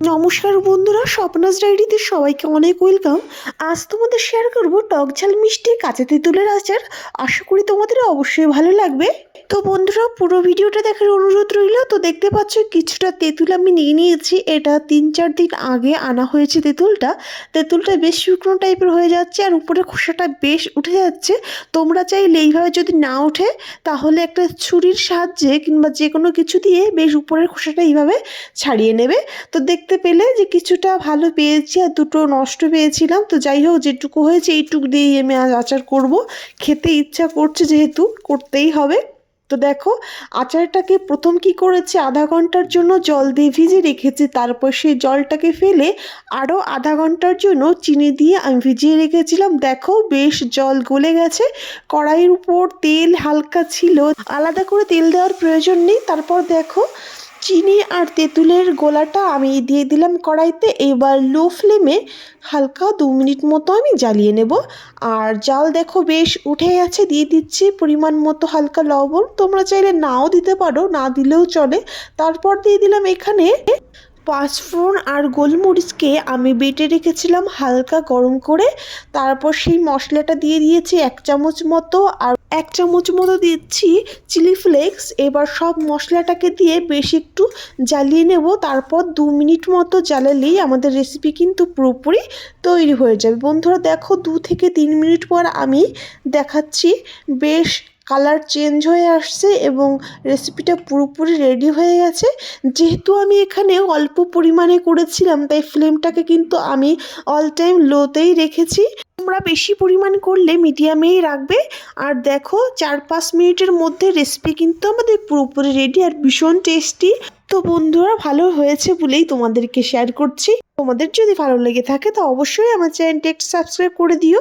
নমস্কার বন্ধুরা, স্বপ্নাস ডায়েরিতে সবাইকে অনেক ওয়েলকাম। আজ তোমাদের শেয়ার করব টক ঝাল মিষ্টি কাঁচা তেঁতুলের আচার। আশা করি তোমাদের অবশ্যই ভালো লাগবে। তো বন্ধুরা, পুরো ভিডিওটা দেখার অনুরোধ রইল। তো দেখতে পাচ্ছ, কিছুটা তেঁতুল আমি নিয়ে নিয়েছি। এটা তিন চার দিন আগে আনা হয়েছে তেঁতুলটা। তেঁতুলটা বেশ শুকনো টাইপের হয়ে যাচ্ছে আর উপরে খোসাটা বেশ উঠে যাচ্ছে। তোমরা চাইলে এইভাবে যদি না ওঠে, তাহলে একটা ছুরির সাহায্যে কিংবা যে কোনো কিছু দিয়ে বেশ উপরের খোসাটা এইভাবে ছাড়িয়ে নেবে। তো দেখতে পেলে যে কিছুটা ভালো পেয়েছি আর দুটো নষ্ট পেয়েছিলাম। তো যাই হোক, যেটুকু হয়েছে এইটুকু দিয়েই আমি আজ আচার করব। খেতে ইচ্ছা করছে যেহেতু, করতেই হবে। তো দেখো, আচারটাকে প্রথম কি করেছে? আধা ঘণ্টার জন্য জল দিয়ে ভিজিয়ে রেখেছি। তারপর সেই জলটাকে ফেলে আরও আধা ঘণ্টার জন্য চিনি দিয়ে আমি ভিজিয়ে রেখেছিলাম। দেখো, বেশ জল গলে গেছে। কড়াইয়ের উপর তেল হালকা ছিল। আলাদা করে তেল দেওয়ার প্রয়োজন নেই। তারপর দেখো চিনি আর তেঁতুলের গোলাটা আমি দিয়ে দিলাম কড়াইতে। এবার লো ফ্লেমে হালকা দু মিনিট মতো আমি জ্বালিয়ে নেব। আর জাল দেখো বেশ উঠে আছে দিয়ে দিচ্ছি পরিমাণ মতো হালকা লবণ। তোমরা চাইলে নাও দিতে পারো, না দিলেও চলে। তারপর দিয়ে দিলাম এখানে পাঁচফোড়ন আর গোলমরিচকে আমি বেটে রেখেছিলাম হালকা গরম করে। তারপর সেই মশলাটা দিয়ে দিয়েছি এক চামচ মতো আর এক চামচ মতো দিচ্ছি চিলি ফ্লেক্স। এবার সব মশলাটাকে দিয়ে বেশ একটু জ্বালিয়ে নেব। তারপর দু মিনিট মতো জ্বালালেই আমাদের রেসিপি কিন্তু পুরোপুরি তৈরি হয়ে যাবে। বন্ধুরা, দেখো, দু থেকে তিন মিনিট পর আমি দেখাচ্ছি বেশ কালার চেঞ্জ হয়ে আসছে এবং রেসিপিটা পুরোপুরি রেডি হয়ে গেছে। যেহেতু আমি এখানে অল্প পরিমাণে করেছিলাম, তাই ফ্লেমটাকে কিন্তু আমি অল টাইম লোতেই রেখেছি। তোমরা বেশি পরিমাণ করলে মিডিয়ামেই রাখবে। আর দেখো, চার পাঁচ মিনিটের মধ্যে রেসিপি কিন্তু আমাদের পুরোপুরি রেডি আর ভীষণ টেস্টি তো বন্ধুরা, ভালো হয়েছে বলেই তোমাদেরকে শেয়ার করছি। তোমাদের যদি ভালো লেগে থাকে, তো অবশ্যই আমার চ্যানেলটি একটু সাবস্ক্রাইব করে দিও।